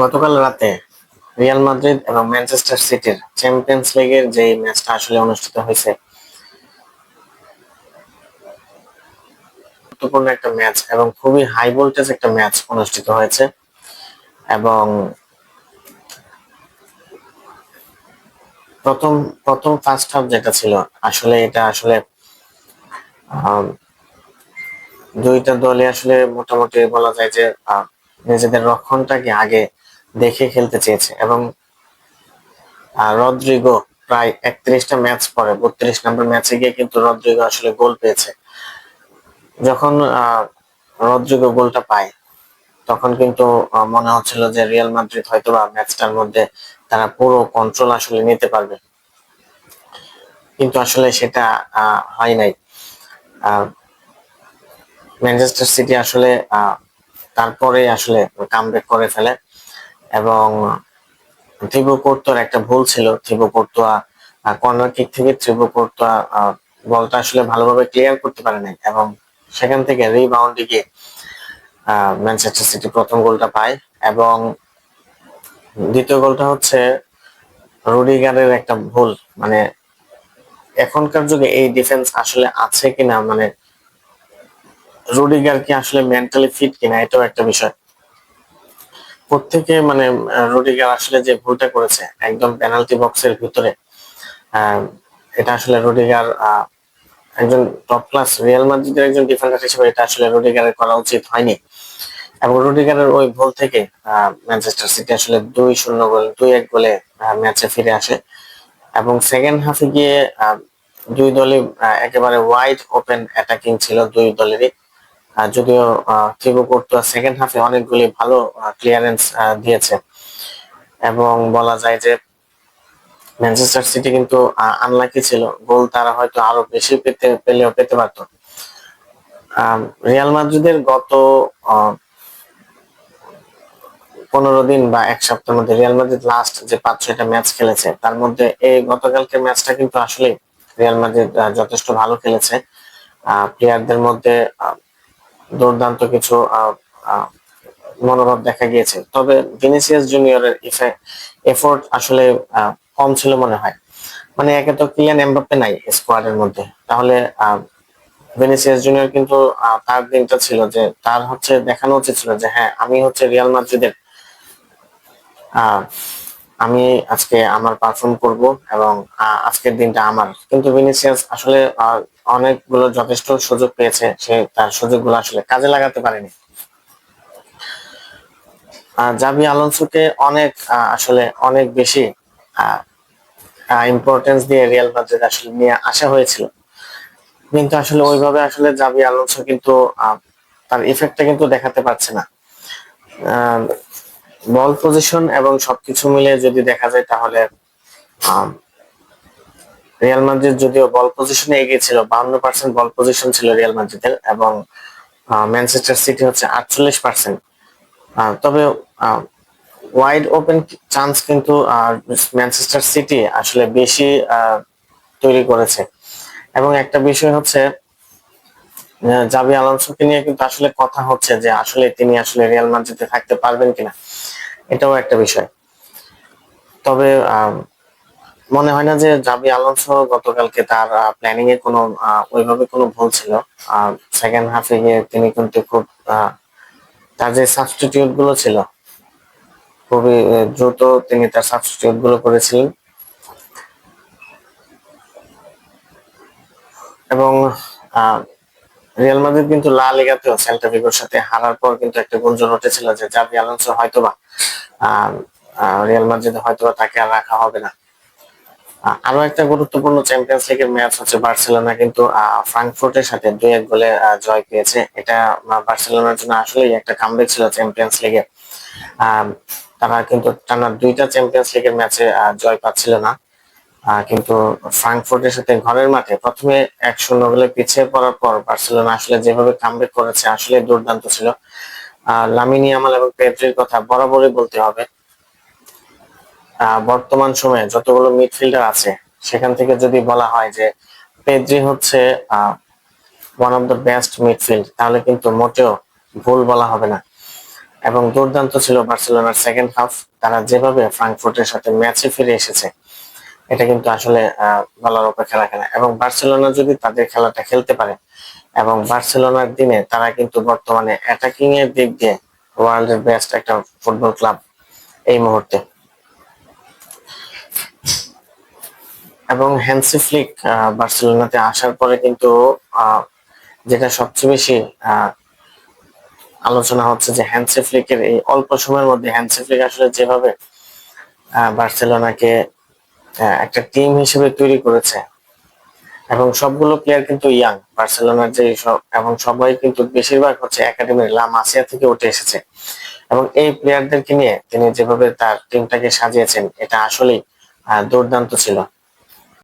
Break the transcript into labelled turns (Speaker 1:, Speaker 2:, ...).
Speaker 1: গতকাল রাতে Real Madrid এবং ম্যানচেস্টার সিটির চ্যাম্পিয়ন্স লিগের যে ম্যাচটা আসলে অনুষ্ঠিত হয়েছে, গুরুত্বপূর্ণ একটা ম্যাচ এবং খুবই হাই ভোল্টেজ একটা ম্যাচ অনুষ্ঠিত হয়েছে এবং প্রথম প্রথম ফার্স্ট হাফ যেটা ছিল, আসলে এটা আসলে দুইটা দলই আসলে মোটামুটি বলা যায় যে নিজেদের রক্ষণটাকে আগে দেখে খেলতে চেয়েছে এবং রদ্রিগো প্রায় একত্রিশটা ম্যাচ পরে, বত্রিশ নম্বর ম্যাচে গিয়ে কিন্তু রদ্রিগো আসলে গোল পেয়েছে। যখন রদ্রিগো গোলটা পায়, তখন কিন্তু মনে হচ্ছিল যে রিয়াল মাদ্রিদ হয়তো বা ম্যাচটার মধ্যে তারা পুরো কন্ট্রোল আসলে নিতে পারবে। কিন্তু আসলে সেটা হয় নাই। ম্যানচেস্টার সিটি আসলে তারপরে আসলে কামব্যাক করে ফেলে। এবং থিবো একটা ভুল ছিল। থিবো কর্নার কিক থেকে থিবো বলটা আসলে ভালোভাবে ক্লিয়ার করতে পারে নাই এবং সেখান থেকে রিবাউন্ডে গিয়ে ম্যানচেস্টার সিটি প্রথম গোলটা পায় এবং দ্বিতীয় গোলটা হচ্ছে রুডিগারের একটা ভুল। মানে এখনকার যুগে এই ডিফেন্স আসলে আছে কিনা মানে রুডিগার কি আসলে মেন্টালি ফিট কিনা, এটাও একটা বিষয়। প্রত্যেকে মানে রুডিগার আসলে যে ভুলটা করেছে, একদম পেনাল্টি বক্সের ভিতরে এটা আসলে রুডিগার একজন টপ ক্লাস রিয়াল মাদ্রিদের একজন ডিফেন্ডার হিসেবে এটা আসলে রুডিগারের করা উচিত হয়নি। এবং রুডিগারের ওই ভুল থেকে ম্যানচেস্টার সিটি আসলে দুই শূন্য গোল, দুই এক গোলে ম্যাচে ফিরে আসে। এবং সেকেন্ড হাফে গিয়ে দুই দলই একেবারে ওয়াইড ওপেন অ্যাটাকিং ছিল, দুই দলেরই। যদিও থিবো কোর্তুয়া সেকেন্ড হাফে অনেকগুলি ভালো ক্লিয়ারেন্স দিয়েছে। এবং বলা যায় যে ম্যানচেস্টার সিটি কিন্তু আনলাকি ছিল। গোল তারা হয়তো আরও বেশি পেতে, পেলেও পেতে পারতো। রিয়াল মাদ্রিদের গত পনেরো দিন বা এক সপ্তাহের মধ্যে রিয়াল মাদ্রিদ লাস্ট যে পাঁচ, ছয়টা ম্যাচ খেলেছে, তার মধ্যে এই গতকালকে ম্যাচটা কিন্তু আসলে রিয়াল মাদ্রিদ যথেষ্ট ভালো খেলেছে। প্লেয়ারদের মধ্যে দুর্দান্ত কিছু মনোভাব দেখা গিয়েছে। তবে ভিনিসিয়াস জুনিয়রের এফোর্ট আসলে কম ছিল মনে হয়। মানে একে তো কিলিয়ান এমবাপ্পে নাই স্কোয়াডের মধ্যে। তাহলে ভিনিসিয়াস জুনিয়র কিন্তু তার দিনটা ছিল যে, তার হচ্ছে দেখানো উচিত ছিল যে হ্যাঁ আমি হচ্ছে রিয়াল মাদ্রিদের আমি আজকে আমার পারফর্ম করব এবং আজকের দিনটা আমার। কিন্তু ভিনিসিয়াস আসলে অনেকগুলো যথেষ্ট সুযোগ পেয়েছে। সে তার সুযোগগুলো আসলে কাজে লাগাতে পারেনি। জাভি আলোনসোকে অনেক আসলে অনেক বেশি ইম্পর্টেন্স দিয়ে রিয়াল মাদ্রিদ আসলে নিয়ে আসা হয়েছিল। কিন্তু আসলে ওইভাবে আসলে জাভি আলোনসো কিন্তু তার ইফেক্টটা কিন্তু দেখাতে পারছে না। বল পজিশন এবং সবকিছু মিলে যদি দেখা যায় তাহলে রিয়াল মাদ্রিদ যদিও বল পজিশনে এগিয়ে ছিল পার্সেন্ট বল পজিশন ছিল রিয়াল মাদ্রিদের এবং ম্যানচেস্টার সিটি হচ্ছে আটচল্লিশ পার্সেন্ট তবে ওয়াইড ওপেন চান্স কিন্তু ম্যানচেস্টার সিটি আসলে বেশি তৈরি করেছে। এবং একটা বিষয় হচ্ছে জাবি আলোনসোকে নিয়ে কিন্তু আসলে কথা হচ্ছে যে আসলে তিনি আসলে রিয়াল মাদ্রিদে থাকতে পারবেন কিনা, এটাও একটা বিষয়। তবে মনে হয় না যে জাভি আলোনসো গতকালকে তার প্ল্যানিং এ কোনো ওইভাবে কোনো ভুল ছিল। সেকেন্ড হাফে গিয়ে তিনি কিন্তু খুব তার যে সাবস্টিটিউটগুলো ছিল, খুবই দ্রুত তিনি তার সাবস্টিটিউটগুলো করেছিলেন। এবং রিয়াল মাদ্রিদ কিন্তু লা লিগাতেও সেল্টা ভিগোর সাথে হারার পর কিন্তু একটা গুঞ্জন উঠেছিল যে জাভি আলোনসো হয়তোবা রিয়াল মাদ্রিদে হয়তোবা তাকে আর রাখা হবে না। আরও একটা গুরুত্বপূর্ণ চ্যাম্পিয়ন্স লিগের ম্যাচ হচ্ছে বার্সেলোনা, কিন্তু ফ্রাঙ্কফুর্টের সাথে দুই এক গোলে জয় পেয়েছে। এটা বার্সেলোনার জন্য আসলেই একটা কামব্যাক ছিল চ্যাম্পিয়ন্স লিগে তারা কিন্তু টানা দুইটা চ্যাম্পিয়ন্স লিগের ম্যাচে জয় পাচ্ছিল না। কিন্তু ফ্রাঙ্কফুর্টের সাথে ঘরের মাঠে প্রথমে এক শূন্য গোলে পিছিয়ে পড়ার পর বার্সেলোনা আসলে যেভাবে কামব্যাক করেছে আসলে দুর্দান্ত ছিল। লামিনী আমাল এবং পেদ্রির কথা বরাবরই বলতে হবে। বর্তমান সময়ে যতগুলো মিডফিল্ডার আছে, সেখান থেকে যদি বলা হয় যে পেদ্রি হচ্ছে one of the best midfield তাহলে কিন্তু মোটেও ভুল বলা হবে না। এবং দুর্দান্ত ছিল বার্সেলোনার সেকেন্ড হাফ তারা যেভাবে ফ্রাঙ্কফুর্টের সাথে ম্যাচে ফিরে এসেছে, এটা কিন্তু আসলে বলার অপেক্ষা রাখে না। এবং বার্সেলোনা যদি তাদের খেলাটা খেলতে পারে, এবং বার্সেলোনার দিনে তারা কিন্তু বর্তমানে অ্যাটাকিং এর দিক দিয়ে ওয়ার্ল্ডের বেস্ট একটা ফুটবল ক্লাব এই মুহূর্তে। এবং হ্যান্সি ফ্লিক বার্সেলোনাতে আসার পরে কিন্তু যেটা সবচেয়ে বেশি আলোচনা হচ্ছে যে হ্যান্সি ফ্লিকের এই অল্প সময়ের মধ্যে হ্যান্সি ফ্লিক আসলে যেভাবে বার্সেলোনাকে একটা টিম হিসেবে তৈরি করেছে, এবং সবগুলো প্লেয়ার কিন্তু ইয়াং বার্সেলোনার যে সব, এবং সবাই কিন্তু বেশিরভাগ হচ্ছে একাডেমির লা মাসিয়া থেকে উঠে এসেছে, এবং এই প্লেয়ারদেরকে নিয়ে তিনি যেভাবে তার টিমটাকে সাজিয়েছেন, এটা আসলেই দুর্দান্ত ছিল।